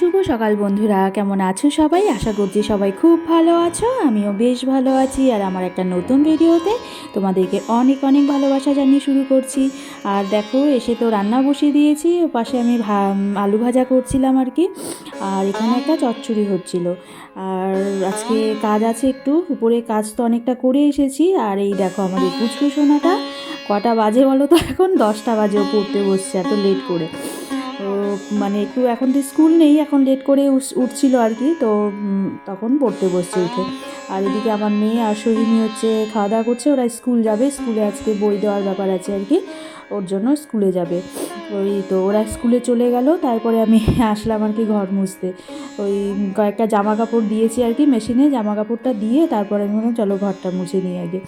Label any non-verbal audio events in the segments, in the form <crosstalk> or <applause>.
সকাল বন্ধুরা, কেমন আছো সবাই? আশা করছি সবাই খুব ভালো আছো, আমিও বেশ ভালো আছি। আর আমার একটা নতুন ভিডিওতে তোমাদেরকে অনেক অনেক ভালোবাসা জানিয়ে শুরু করছি। আর দেখো, এসে তো রান্না বসিয়ে দিয়েছি, ও পাশে আমি আলু ভাজা করছিলাম আর কি। আর এখানে একটা চচ্চড়ি হচ্ছিল। আর আজকে কাজ আছে একটু, উপরে কাজ তো অনেকটা করে এসেছি। আর এই দেখো আমাদের পুচকু সোনাটা, কটা বাজে বলো তো এখন? দশটা বাজে, ও পড়তে বসছে, এত লেট করে। মানে একটু এখন তো স্কুল নেই, এখন লেট করে উঠছিল আর কি, তো তখন পড়তে বসছে উঠে। আর এদিকে আমার মেয়ে আর সোহিনী হচ্ছে খাওয়া দাওয়া করছে, ওরা স্কুল যাবে, স্কুলে আজকে বই দেওয়ার ব্যাপার আছে আর কি, ওর জন্য স্কুলে যাবে। ওই তো, ওরা স্কুলে চলে গেল, তারপরে আমি <laughs> আসলাম আর কি ঘর মুছতে। ওই কয়েকটা জামা কাপড় দিয়েছি আর কি মেশিনে জামা কাপড়টা দিয়ে তারপরে আমি বললাম, চলো ঘরটা মুছে নিই আগে।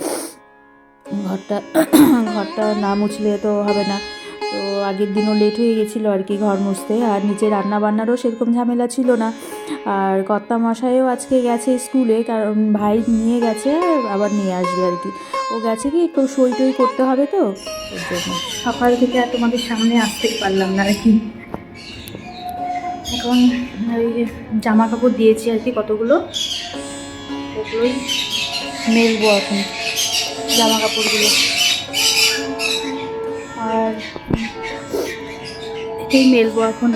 ঘরটা <coughs> ঘরটা না মুছলে তো হবে না। তো আগের দিনও লেট হয়ে গেছিল আর কি ঘর মুছতে। আর নিচে রান্না বান্নারও সেরকম ঝামেলা ছিল না। আর কর্তা মশাইও আজকে গেছে স্কুলে, কারণ ভাই নিয়ে গেছে, আবার নিয়ে আসবে আর কি। ও গেছে কি, একটু সই টই করতে হবে তো, ওর জন্য। সকাল থেকে আর তোমাদের সামনে আসতেই পারলাম না আর কি। এখন ওই জামা কাপড় দিয়েছি আর কি কতগুলো, ওগুলোই মেলবো এখন জামা কাপড়গুলো এটাই মেলবো এখন।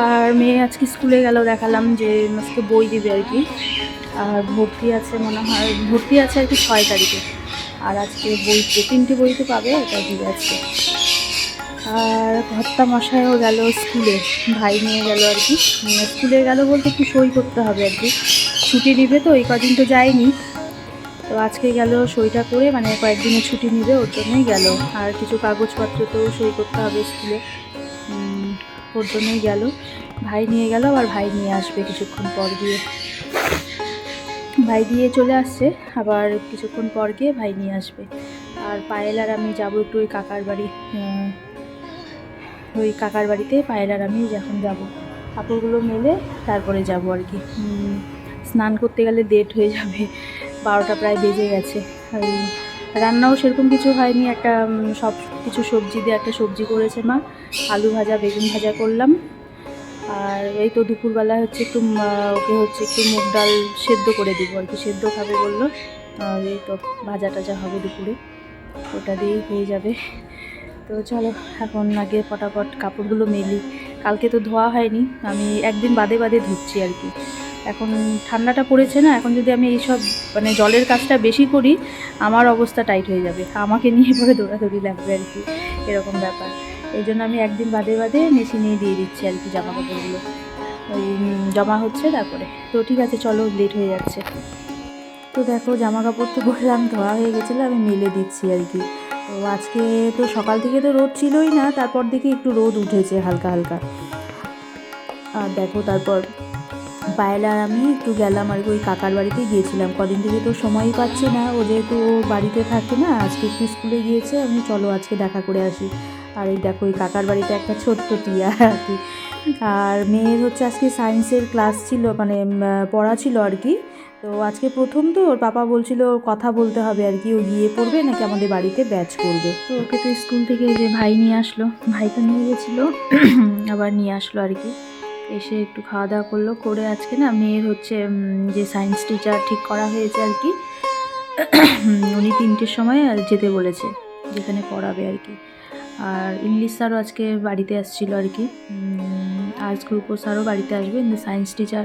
আর মেয়ে আজকে স্কুলে গেল, দেখালাম যে আজকে বই দিবে আর কি। আর ভর্তি আছে মনে হয়, ভর্তি আছে আর কি ছয় তারিখে। আর আজকে বই তিনটে তো পাবে এটা দিবে আজকে। আর ভর্তা মশাইও গেল স্কুলে, ভাই নিয়ে গেল আর কি। স্কুলে গেল বলতে একটু সই করতে হবে আর কি। ছুটি নিবে তো, এই কদিন তো যায়নি। তো আজকে গেল সইটা করে মানে কয়েকদিনের ছুটি নিবে, ওর জন্যই গেল। আর কিছু কাগজপত্র তো সই করতে হবে স্কুলে। ওর জন্যই গেল। ভাই নিয়ে গেল, আবার ভাই নিয়ে আসবে কিছুক্ষণ পর গিয়ে। ভাই দিয়ে চলে আসছে, আবার কিছুক্ষণ পর গিয়ে ভাই নিয়ে আসবে। আর পায়েল আর আমি যাব একটু ওই কাকার বাড়ি ওই কাকার বাড়িতে, পায়েল আর আমি যখন যাব। কাপড়গুলো মেলে তারপরে যাব আর কি। স্নান করতে গেলে লেট হয়ে যাবে, বারোটা প্রায় বেজে গেছে। রান্নাও সেরকম কিছু হয়নি, একটা সব কিছু সবজি দিয়ে একটা সবজি করেছে মা। আলু ভাজা, বেগুন ভাজা করলাম। আর এই তো দুপুরবেলা হচ্ছে একটু ওকে হচ্ছে একটু মুগ ডাল সেদ্ধ করে দিব আর কি। সেদ্ধ খাবে বলল। এই তো ভাজা টাজা হবে দুপুরে, ওটা দিয়েই হয়ে যাবে। তো চলো, এখন আগে ফটাফট কাপড়গুলো মেলি। কালকে তো ধোয়া হয়নি, আমি একদিন বাদে বাদে ধুচ্ছি আর কি। এখন ঠান্ডাটা পড়েছে না, এখন যদি আমি এইসব মানে জলের কাজটা বেশি করি, আমার অবস্থা টাইট হয়ে যাবে। আমাকে নিয়ে পরে দৌড়াদৌড়ি লাগবে আর কি, এরকম ব্যাপার। এই জন্য আমি একদিন বাদে বাদে মেশিনে দিয়ে দিচ্ছি আর কি জামা কাপড়গুলো ওই জমা হচ্ছে তারপরে। তো ঠিক আছে, চলো লেট হয়ে যাচ্ছে। তো দেখো জামা কাপড় তো বললাম, ধোয়া হয়ে গেছিল, আমি মেলে দিচ্ছি আর কি। তো আজকে তো সকাল থেকে তো রোদ ছিলই না, তারপর দেখি একটু রোদ উঠেছে হালকা হালকা। আর দেখো তারপর পায়েল আর আমি একটু গেলাম আর ওই কাকার বাড়িতে গিয়েছিলাম। কদিন থেকে তো সময়ই পাচ্ছে না। ও যেহেতু ও বাড়িতে থাকে না, আজকে একটু স্কুলে গিয়েছে, আমি চলো আজকে দেখা করে আসি। আর এই দেখো ওই কাকার বাড়িতে একটা ছোট্ট টিয়া আর কি। আর মেয়ের হচ্ছে আজকে সায়েন্সের ক্লাস ছিল মানে পড়া ছিল আর কি। তো আজকে প্রথম তো, ওর পাপা বলছিল কথা বলতে হবে আর কি, ও গিয়ে পড়বে নাকি আমাদের বাড়িতে ব্যাচ করবে। তো ওকে তো স্কুল থেকে যে ভাই নিয়ে আসলো ভাই তো নিয়ে গেছিল, <clears throat> আবার নিয়ে আসলো আর কি। এসে একটু খাওয়া দাওয়া করল, করে আজকে না মেয়ের হচ্ছে যে সায়েন্স টিচার ঠিক করা হয়েছে আর কি উনি তিনটের সময় যেতে বলেছে, যেখানে পড়াবে আর কি। আর ইংলিশ স্যারও আজকে বাড়িতে আসছিল আর কি আর্টস গ্রুপও স্যারও বাড়িতে আসবে, কিন্তু সায়েন্স টিচার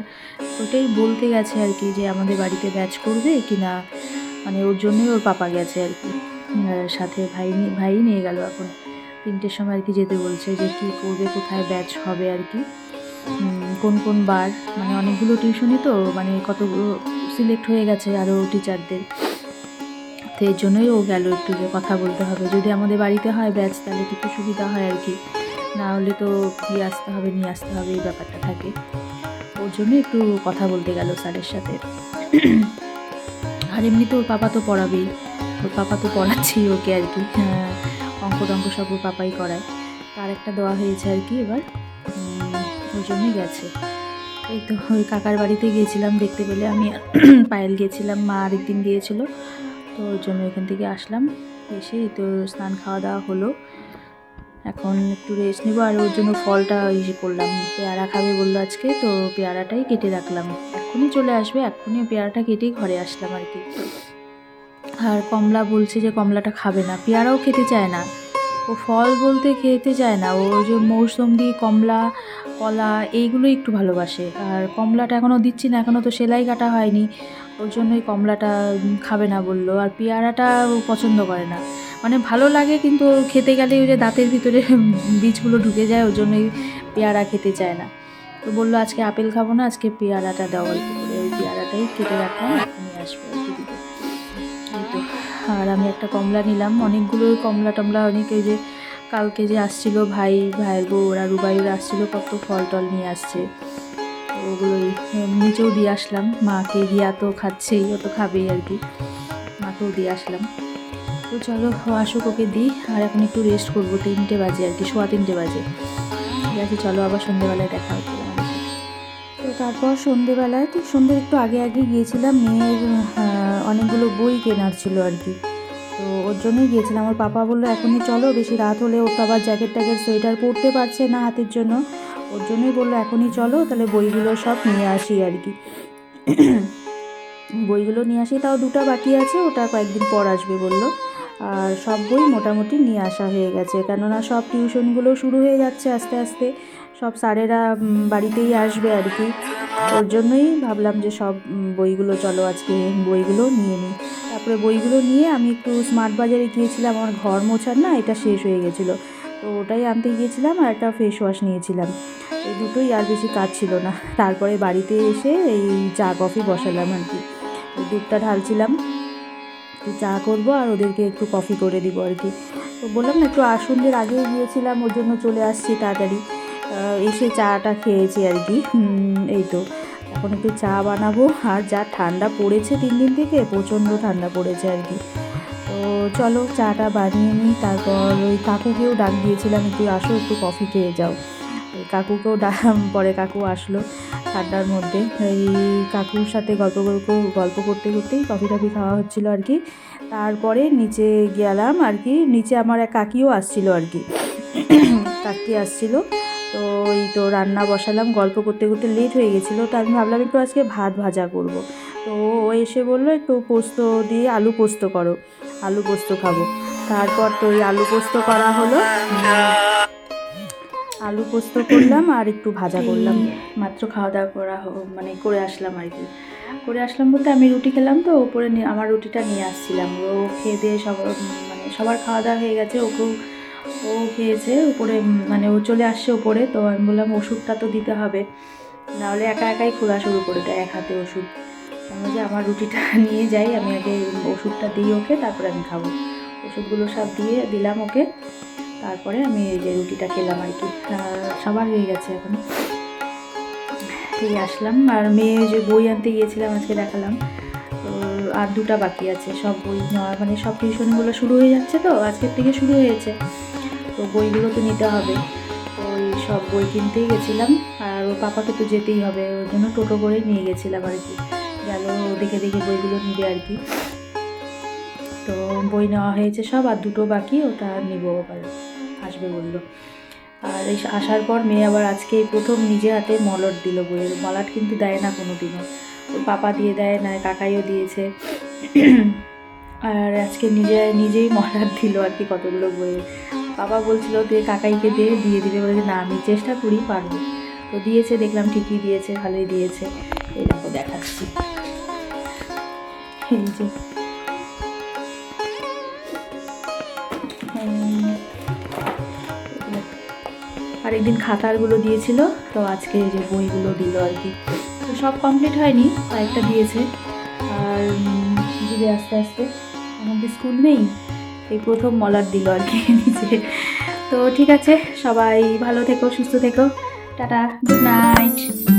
ওটাই বলতে গেছে আর কি যে আমাদের বাড়িতে ব্যাচ করবে কি না মানে ওর জন্যই ওর পাপা গেছে আর কি। সাথে ভাই ভাই নিয়ে গেল এখন, তিনটের সময় আর কি যেতে বলছে যে কী করবে, কোথায় ব্যাচ হবে আর কি। কোন কোন বার? মানে অনেকগুলো টিউশনই তো মানে কতগুলো সিলেক্ট হয়ে গেছে আরও টিচারদের তো এর জন্যই ও গেল একটু যে কথা বলতে হবে। যদি আমাদের বাড়িতে হয় ব্যাচ তাহলে একটু সুবিধা হয় আর কি। না হলে তো দিয়ে আসতে হবে নিয়ে আসতে হবে এই ব্যাপারটা থাকে। ওর জন্য একটু কথা বলতে গেল স্যারের সাথে। আর এমনি তো ওর পাপা তো পড়াবেই। ওর পাপা তো পড়াচ্ছেই ওকে আর কি। হ্যাঁ, অঙ্ক টঙ্ক সব ওর পাপাই করায়। তার একটা দেওয়া হয়েছে আর কি এবার। জন্যই গেছে। এই তো ওই কাকার বাড়িতে গিয়েছিলাম দেখতে পেলে। আমি <clears throat> পায়েল গিয়েছিলাম, মা আরেকদিন গিয়েছিল। তো ওর জন্য এখান থেকে আসলাম। এসে তো স্নান খাওয়া দাওয়া হলো। এখন একটু রেস্ট নেব। আর ওর জন্য ফলটা ইয়ে করলাম, পেয়ারা খাবে বলল আজকে। তো পেয়ারাটাই কেটে রাখলাম। এক্ষুনি চলে আসবে, এক্ষুনি পেয়ারাটা কেটেই ঘরে আসলাম আর কি। আর কমলা বলছে যে কমলাটা খাবে না। পেয়ারাও খেতে চায় না। ও ফল বলতে খেতে চায় না। ও যে মৌসুম্বি কমলা, কলা এইগুলো একটু ভালোবাসে। আর কমলাটা এখনও দিচ্ছি না এখনও তো সেলাই কাটা হয়নি। ওর জন্যই কমলাটা খাবে না বলল। আর পেয়ারাটা ও পছন্দ করে না। মানে ভালো লাগে, কিন্তু খেতে গেলে ওই যে দাঁতের ভিতরে বীজগুলো ঢুকে যায়, ওর জন্যই পেয়ারা খেতে চায় না। তো বলল, আজকে আপেল খাব না, আজকে পেয়ারাটা দেওয়া ওই পেয়ারাটাই কেটে আসবে কি দিতে। এই তো। আর আমি একটা কমলা নিলাম। অনেকগুলো কমলা টমলা অনেক যে কালকে যে আসছিল ভাই, ভাইয়ের বউ, ওরা রুবাইরা আসছিল, কত ফল টল নিয়ে আসছে। ওগুলোই নিচেও দিয়ে আসলাম। মাকে রিয়া তো খাচ্ছেই, ও তো খাবেই আর কি। মাকেও দিয়ে আসলাম। তো চলো আসুক, ওকে দিই। আর এখন একটু রেস্ট করব, তিনটে বাজে আর কি, সোয়া তিনটে বাজে। ঠিক আছে, চলো আবার সন্ধেবেলায় দেখা হচ্ছে তো তারপর সন্ধেবেলায় ঠিক সন্ধ্যের একটু আগে আগে গিয়েছিলাম মেয়ের অনেকগুলো বই কেনার ছিল আর কি। তো ওর জন্যই গিয়েছিলাম। আমার পাপা বলল, এখনই চলো, বেশি রাত হলে ও তো আবার জ্যাকেট ট্যাকেট সোয়েটার পরতে পারছে না হাতের জন্য। ওর জন্যই বলল, এখনই চলো, তাহলে বইগুলো সব নিয়ে আসি আর কি। বইগুলো নিয়ে আসি, তাও দুটা বাকি আছে, ওটা কয়েকদিন পর আসবে বলল। আর সব বই মোটামুটি নিয়ে আসা হয়ে গেছে, কেননা সব টিউশনগুলো শুরু হয়ে যাচ্ছে আস্তে আস্তে। সব স্যারেরা বাড়িতেই আসবে আর কি। ওর জন্যই ভাবলাম যে সব বইগুলো, চলো আজকে বইগুলো নিয়ে নিই। তারপরে বইগুলো নিয়ে আমি একটু স্মার্ট বাজারে গিয়েছিলাম, আমার ঘর মোছার না, এটা শেষ হয়ে গেছিল। তো ওটাই আনতে গিয়েছিলাম আর একটা ফেস ওয়াশ নিয়েছিলাম। এই দুটোই আর বেশি কাজ ছিল না। তারপরে বাড়িতে এসে এই চা কফি বসালাম আর কি। দুধটা ঢালছিলাম। একটু চা করব আর ওদেরকে একটু কফি করে দিব আর কি। তো বললাম না, একটু আসন্দের আগে গিয়েছিলাম, ওর জন্য চলে আসছি তাড়াতাড়ি। এসে চাটা খেয়েছি আর কি। এই তো। এখন একটু চা বানাবো। আর যা ঠান্ডা পড়েছে তিন দিন থেকে, প্রচণ্ড ঠান্ডা পড়েছে আর কি। তো চলো চাটা বানিয়ে নিই। তারপর ওই কাকুকেও ডাক দিয়েছিলাম একটু আসো, একটু কফি খেয়ে যাও। কাকুকেও ডাক, পরে কাকু আসলো ঠান্ডার মধ্যে। এই কাকুর সাথে গল্প গল্প গল্প করতে করতেই কফি টফি খাওয়া হচ্ছিল আর কি। তারপরে নিচে গেলাম আর কি। নিচে আমার এক কাকিও আসছিল আর কি। কাকি আসছিল। তো এই তো রান্না বসালাম, গল্প করতে করতে লেট হয়ে গেছিল, তো আমি ভাবলাম একটু আজকে ভাত ভাজা করব। তো ও এসে বলল, একটু পোস্ত দিয়ে আলু পোস্ত করো, আলু পোস্ত খাব। তারপর তো ওই আলু পোস্ত করা হলো। আলু পোস্ত করলাম আর একটু ভাজা করলাম। মাত্র খাওয়া দাওয়া করা মানে করে আসলাম আর কি। করে আসলাম বলতে আমি রুটি খেলাম তো, ওপরে আমার রুটিটা নিয়ে আসছিলাম। ও খেয়ে দিয়ে সব মানে সবার খাওয়া দাওয়া হয়ে গেছে, ওকেও ও খেয়েছে, উপরে মানে ও চলে আসছে ওপরে তো আমি বললাম ওষুধটা তো দিতে হবে। নাহলে একা একাই খোলা শুরু করে দেয় এক হাতে ওষুধ। আমি যে আমার রুটিটা <laughs> নিয়ে যাই, আমি আগে ওষুধটা দিই ওকে, তারপরে আমি খাব। ওষুধগুলো সব দিয়ে দিলাম ওকে। তারপরে আমি এই যে রুটিটা খেলাম আর কি। সবার হয়ে গেছে এখন। এই আসলাম, আর মেয়ে যে বই আনতে গিয়েছিলাম আজকে দেখালাম। আর দুটা বাকি আছে। সব বই নেওয়া মানে সব টিউশনগুলো শুরু হয়ে যাচ্ছে তো, আজকের থেকে শুরু হয়েছে। তো বইগুলো তো নিতে হবে। তো ওই সব বই কিনতেই গেছিলাম। আর ওর পাপাকে তো যেতেই হবে ওই জন্য টোটো করেই নিয়ে গেছিলাম আর কি। গেল দেখে দেখে বইগুলো নিবে আর কি। তো বই নেওয়া হয়েছে সব, আর দুটো বাকি ওটা নিব আবার, আসবে বলল। আর এই আসার পর মেয়ে আবার আজকে প্রথম নিজে হাতে মলট দিল বইয়ের। মলাট কিন্তু দেয় না কোনো দিনও পাপা দিয়ে দেয় না কাকাইও দিয়েছে। আর আজকে নিজে নিজেই মলাট দিল আর কি কতগুলো বইয়ের বাবা বলছিল দিয়ে কাকাইকে দিয়ে দিয়ে দিবে। বলেছে না আমি চেষ্টা করি পারব। তো দিয়েছে দেখলাম ঠিকই দিয়েছে ভালোই দিয়েছে। এই দেখো দেখাচ্ছি। যে। উম, আরেকদিন খাতারগুলো দিয়েছিল তো আজকে যে বইগুলো দিল আর কি। সব কমপ্লিট হয়নি কয়েকটা দিয়েছে। আর দিদি আস্তে আস্তে। আমাদের স্কুল নেই, এই প্রথম মলার দিল আর কি <laughs> নিজে। তো ঠিক আছে, সবাই ভালো থেকো, সুস্থ থেকো। Tata good night